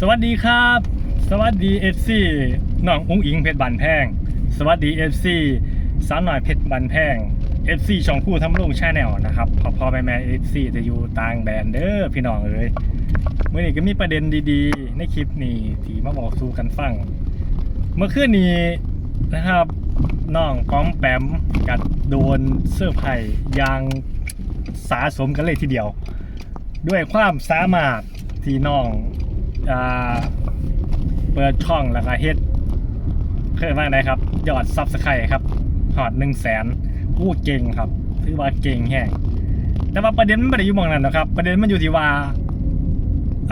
สวัสดีครับ สวัสดีเอฟซีน้องอุ้งอิงเพชรบันแพง สวัสดีเอฟซีสาวหน่อยเพชรบันแพงเอฟซีช่องคู่ทำลงชาแนลนะครับพอพอแม่แม่เอฟซีจะอยู่ต่างแดนเด้อพี่น้องเอ้ยเมื่อนี้ก็มีประเด็นดีๆ ในคลิปนี้ที่มาบอกสู่กันฟัง เมื่อคืนนี้นะครับน้องป้อมแปมกัดโดนเสื้อไผ่ยางสาสมกันเลยทีเดียว ด้วยความสามารถที่น้อง เปิดช่องแล้วก็เฮ็ดเคยว่าไงครับ ยอดซับสไครต์ครับหอดหนึ่งแสนผู้เก่งครับถือว่าเก่งแฮงแต่ว่าประเด็นมันไม่ได้อยู่มองนั้นนะครับ ประเด็นมันอยู่ที่ว่า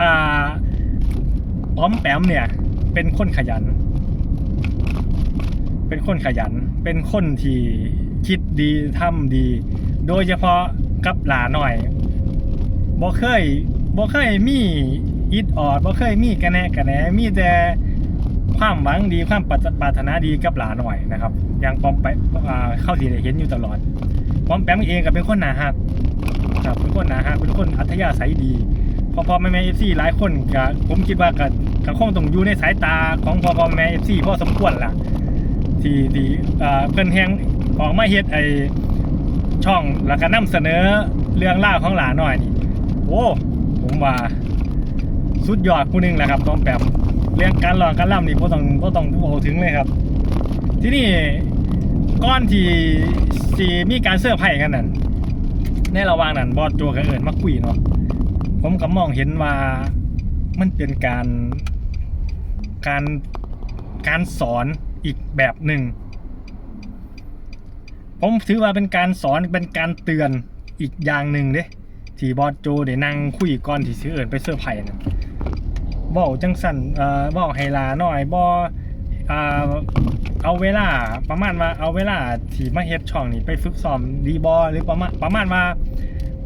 อ่าป้อมแปมเนี่ย เป็นคนขยัน เป็นคนขยัน เป็นคนที่คิดดีทำดี โดยเฉพาะกับหลาหน่อยบ่เคยบ่เคยมี อิดออดบ่เคยมีกระแนะกระแหนมีแต่ความหวังดีความปรารถนาดีกับหลาหน่อยนะครับอย่างปอมไปเข้าที่ได้เห็นอยู่ตลอดปอมแปมเองก็เป็นคนหนาหักครับเป็นคนหนาหักเป็นคนอัธยาศัยดีพอพอแม่แม่เอฟซีหลายคนก็ผมคิดว่าก็ก็คงต้องอยู่ในสายตาของพอพอแม่เอฟซีพอสมควรล่ะที่ที่อ่าเพิ่นแฮงออกมาเฮ็ดไอช่องแล้วก็นำเสนอเรื่องราวของหลาหน่อยนี่โอ้ผมว่า สุดยอดผู้หนึงแหละครับต้องแปมเรื่องการร้องการล่ำนี่บ่ต้องบ่ต้องพูดถึงเลยครับ ที่นี่ก้อนที่สีมีการเสื้อไผ่กันนั่นในระหว่างนั้นบอสโจกับเอิญมาคุยเนาะผมก็มองเห็นว่ามันเป็นการการการสอนอีกแบบหนึ่งผมถือว่าเป็นการสอนเป็นการเตือนอีกอย่างหนึ่งเด้ที่บอสโจได้นั่งคุยก่อนที่สิเอิญไปเสื้อไผ่นั่น เว้าจังสันเอ่อเว้าให้ลาหน่อยบ่อ่าเอาเวลาประมาณว่าเอาเวลาที่มาเฮ็ดช่องนี่ไปฝึกซ้อมดีบอหรือประมาณประมาณว่า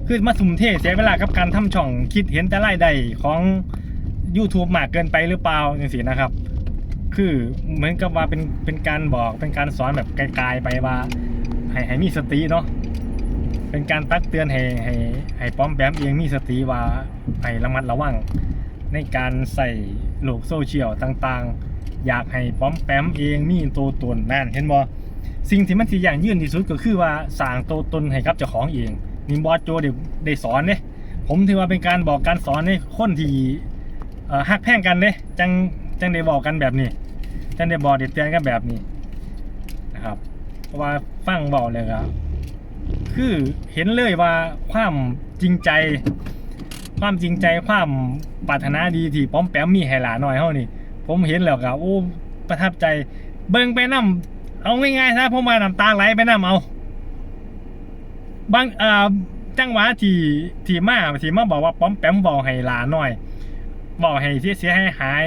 คือมาสุ่มเทเสียเวลากับการทำช่องคิดเห็นแต่รายได้ของ YouTube มากเกินไปหรือเปล่าจังซี่นะครับ คือเหมือนกับว่าเป็นเป็นการบอกเป็นการสอนแบบไกลๆไปว่าให้ให้มีสติเนาะเป็นการตักเตือนให้ให้ให้ป้อมแปมเองมีสติว่าให้ระมัดระวัง ในการใส่โลกโซเชียลต่างๆ อยากให้ป้อมแปมเองมีตัวตนนั่นเห็นบ่สิ่งที่มันทีอย่างยื่นที่สุดก็คือว่าสร้างตัวตนให้กับเจ้าของเองนี่บอสโจได้ได้สอนเนี่ยผมถือว่าเป็นการบอกการสอนให้คนที่ฮักแพ่งกันเด้จังจังได้บอกกันแบบนี้จังได้บอกเด็ดเตือนกันแบบนี้นะครับ เพราะว่าฟังบอกเลยครับคือเห็นเลยว่าความจริงใจ ความจริงใจความปรารถนาดีที่ป้อมแปมมีให้หลาหน่อยเฮานี่ ผมเห็นแล้วก็โอ้ประทับใจ เบิ่งไปนํเอาง่ายๆซะผมว่าน้ำตาไหลไปนํเอา บางอ่าจังหวะที่ที่มาที่มาบอกว่าป้อมแปมบอกให้หลาหน่อยบอกให้เสียเสียให้หาย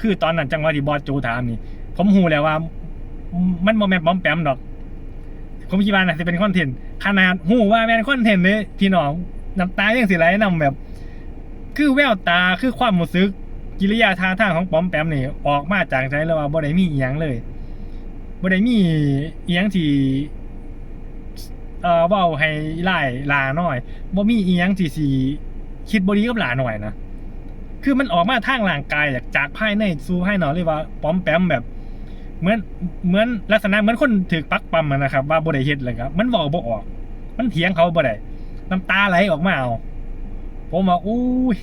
คือตอนนั้นจังหวะที่บอสโจถามนี่ ผมหูแล้วว่า มันบ่แม่นป้อมแปมดอก ผมคิดว่าน่ะสิเป็นคอนเทนต์ขนาดหูว่าแม่นคอนเทนต์เลยพี่น้อง น้ำตายังสิไหลนำแบบ คือแววตาคือความรู้สึกกิริยาท่าทางของป้อมแปมนี่ออกมาจากใจเลยว่าบ่ได้มีอีหยังเลยบ่ได้มีอีหยังที่เอ่อเว้าให้ไล่ลาหน่อยบ่มีอีหยังที่สิคิดบ่ดีกับหลาหน่อยนะคือมันออกมาทางร่างกายจากจากภายในสู่ภายนอกเลยว่าป้อมแปมแบบ เหมือนเหมือนลักษณะเหมือนคนถือปักปั๊มนะครับ ว่าบ่ได้เฮ็ดเลยครับ มันเว้าบ่ออก มันเถียงเขาบ่ได้ น้ำตาไหลออกมาเอาผมว่าอุ้ย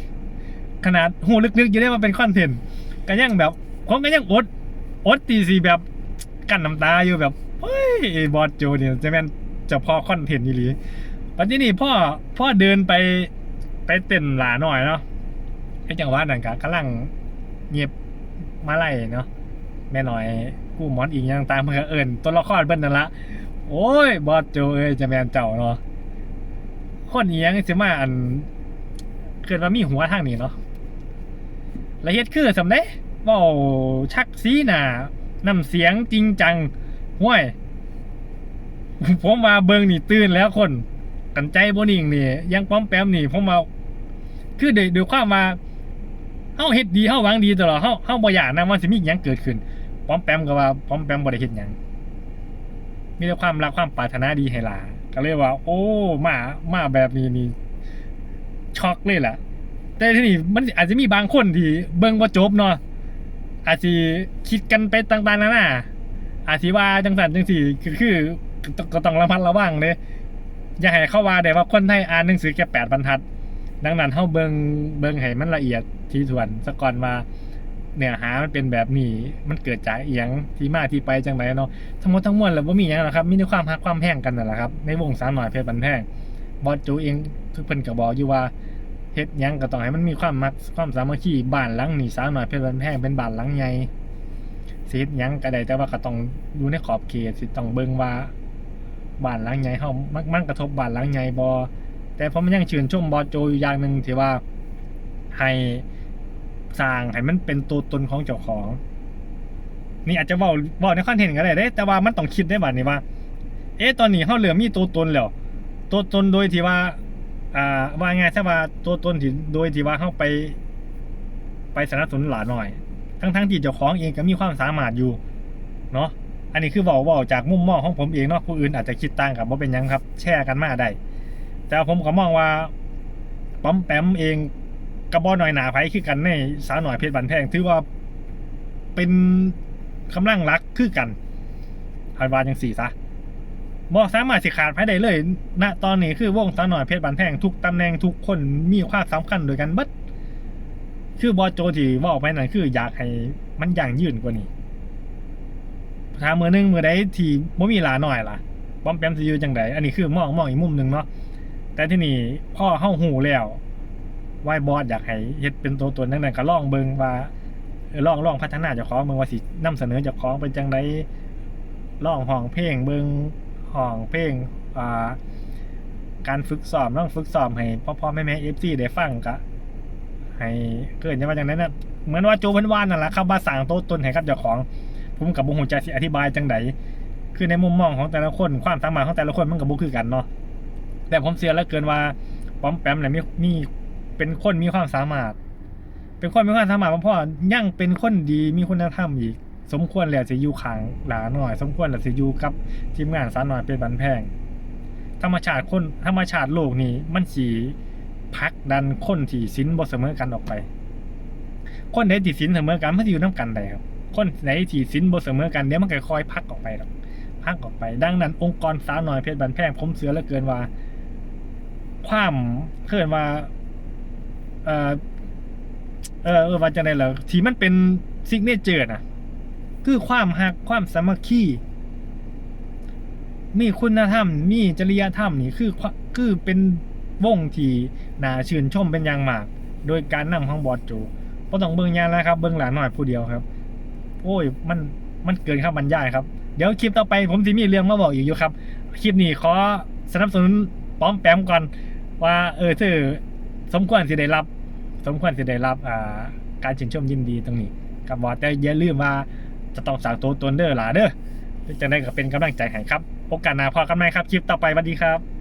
ขนาดหูลึกๆอยู่ได้มาเป็นคอนเทนต์ก็ยังแบบผมก็ยังอดอดตีสีแบบกั้นน้ำตาอยู่แบบเฮ้ยไอบอสโจเนี่ยจะแม่นจะพอคอนเทนต์นี่หรือปัจจุบันนี้พ่อพ่อเดินไปไปเต้นหลาหน่อยเนาะไอ้จังหวะนั้นก็กำลังเงียบมาไล่เนาะแม่หน่อยกู้มอนอีกอย่างตามเพื่อเอิญตัวละครเบิ้นนั่นละโอ้ยบอสโจเอ้ยจะแมนเจ้าเนาะ คนเอียงสิมาอัน เกิดว่ามีหัวทางนี้เนาะละเอียดคือสำเด้เว้าชักสีหนานำเสียงจริงจังห้วยผมมาเบิงนี่ตื่นแล้วคน กันใจบนิ่งนี่ยังป้อมแปมนี่ผมมาคือโดยโดยความว่าเฮาเฮ็ดดีเฮาหวังดีตลอดเฮาเฮาบ่อยากนะว่าสิมีหยังเกิดขึ้นป้อมแปมก็ว่าป้อมแปมบ่ได้เฮ็ดหยังมีแต่ความรักความปรารถนาดีให้หลา ก็เลยว่า โอ้มามาแบบนี้นี่ช็อกเลยแหละแต่ที่นี้มันอาจจะมีบางคนที่เบิ่งว่าจบเนาะอาจจะคิดกันไปต่างๆนานาอาจจะว่าจังสันจังสี่คือคือก็ต้องระมัดระวังเลยอย่าให้เข้าว่าได้ว่าคนไทยอ่านหนังสือแค่แปดบรรทัด ดังนั้นเฮาเบิ่งเบิ่งให้มันละเอียดทีส่วนสะก่อนว่า เนื้อหามันเป็นแบบนี้มันเกิดจากเอียงที่มาที่ไปจังไรเนาะทั้งหมดทั้งมวลแล้วบ่มีหยังหรอกครับมีแต่ความฮักความแพงกันนั่นแหละครับในวงสาวหน่อยเพชรบันแพงบอสจูเองทุกเพิ่นก็บอกอยู่ว่าเฮ็ดยังก็ต้องให้มันมีความมักความสามัคคีบ้านหลังนี่สาวน้อยเพชรบ้านแพงเป็นบ้านหลังใหญ่สิเฮ็ดยังก็ได้แต่ว่าก็ต้องอยู่ในขอบเขตสิต้องเบิ่งว่าบ้านหลังใหญ่เฮามันมันกระทบบ้านหลังใหญ่บ่แต่ผมยังชื่นชมบอสโจอยู่อย่างหนึ่งที่ว่าให้ สร้างให้มันเป็นตัวตนของเจ้าของ นี่อาจจะเว้าเว้าในคอนเทนต์ก็ได้เด้ แต่ว่ามันต้องคิดได้บัดนี้ว่า เอ๊ะตอนนี้เฮาเหลือมีตัวตนแล้วตัวตนโดยที่ว่า อ่า ว่าไงถ้าว่าตัวตนที่โดยที่ว่าเข้าไป ไปสนับสนุนหลานหน่อย ทั้งทั้งๆที่เจ้าของเองก็มีความสามารถอยู่เนาะอันนี้คือบอกว่าจากมุมมองของผมเองเนาะผู้อื่นอาจจะคิดต่างกับว่าเป็นยังครับ แชร์กันมาได้แต่ผมก็มองว่าป้อมแปมเอง กระบอกหน่อยหนาไผคือกันในสาวหน่อยเพชรบันแพงถือว่าเป็นกำลังรักคือกันพันวาจังสี่ซะบอกสามารถสิขาดภายได้เลยณตอนนี้คือวงสาวหน่อยเพชรบันแพงทุกตำแหน่งทุกคนมีความสำคัญโดยกันบิดคือบอโจที่ว่าออกไปนั่นคืออยากให้มันอย่างยืนกว่านี้ถ้ามือหนึงมือใดที่บ่มีหลาหน่อยล่ะบอมแปมสิอยู่จังไดอันนี้คือมองมองอีกมุมหนึ่งเนาะแต่ที่นี่พ่อเฮาหูแล้ว ว่าบอสอยากให้เฮ็ดเป็นตัวตนนั่นนั่นก็ลองเบิ่งว่าเออลองลองพัฒนาเจ้าของเบิ่งว่าสินํเสนอเจ้าของเป็นจังไดลองห้องเพลงเบิ่งห้องเพลงอ่าการฝึกซ้อมต้องฝึกซ้อมให้พ่อพ่อแม่แม่เอฟซีได้ฟังกะให้เกิดอย่างว่าอย่างนั้นนะเหมือนว่าโจเพันวานนั่นแหละครับว่าสั่งต๊ะตนให้กับเจ้าของ ผมกับบุหูใจสิอธิบายจังไดคือในมุมมองของแต่ละคนความสามารถของแต่ละคนมันกับบุคือกันเนาะแต่ผมเสียแล้วเกินว่าป้อมแปมเนี่ยมีมี เป็นคนมีความสามารถ เป็นคนมีความสามารถเพราะว่ายังเป็นคนดีมีคุณธรรมอีก สมควรแล้วจะอยู่ขางหลาหน่อย สมควรแล้วจะอยู่กับทีมงานสาวหน่อยเป็นบันแพง ธรรมชาติคนธรรมชาติโลกนี้มันสีพักดันคนที่สินบ่เสมอกันออกไป คนไหนที่สินเสมอกันมันจะอยู่น้ากันได้ครับ คนไหนที่สินบ่เสมอกันเดี๋ยวมันก็ค่อยพักออกไปหรอกพักออกไป ดังนั้นองค์กรสาวหน่อยเพชรบันแพงผมเสือเหลือเกินว่า ความเคินว่า เอ่อเออว่าจะได้เหรอที่มันเป็นซิกเนเจอร์นะคือความหักความสามัคคีมีคุณธรรม มีจริยธรรมนี่คือคือเป็นวงที่น่าชื่นชมเป็นอย่างมาก โดยการนำของบอสโจก็ต้องเบิ่งยานนะครับ เบิ่งหลานหน่อยผู้เดียวครับ โอ้ยมันมันเกินคำบรรยายครับ เดี๋ยวคลิปต่อไปผมสิมีเรื่องมาบอกอีกอยู่ครับ คลิปนี้ขอสนับสนุนป้อมแปมก่อนว่าเออเธอ สมควรสิได้รับ สมควรสิได้รับอ่าการชื่นชมยินดีตรงนี้กับว่าแต่อย่าลืมว่าจะต้องสั่งตัวตนเด้อหลาเด้อจะได้ก็เป็นกำลังใจให้ครับพบกันนะพอกันไหมครับคลิปต่อไปสวัสดีครับ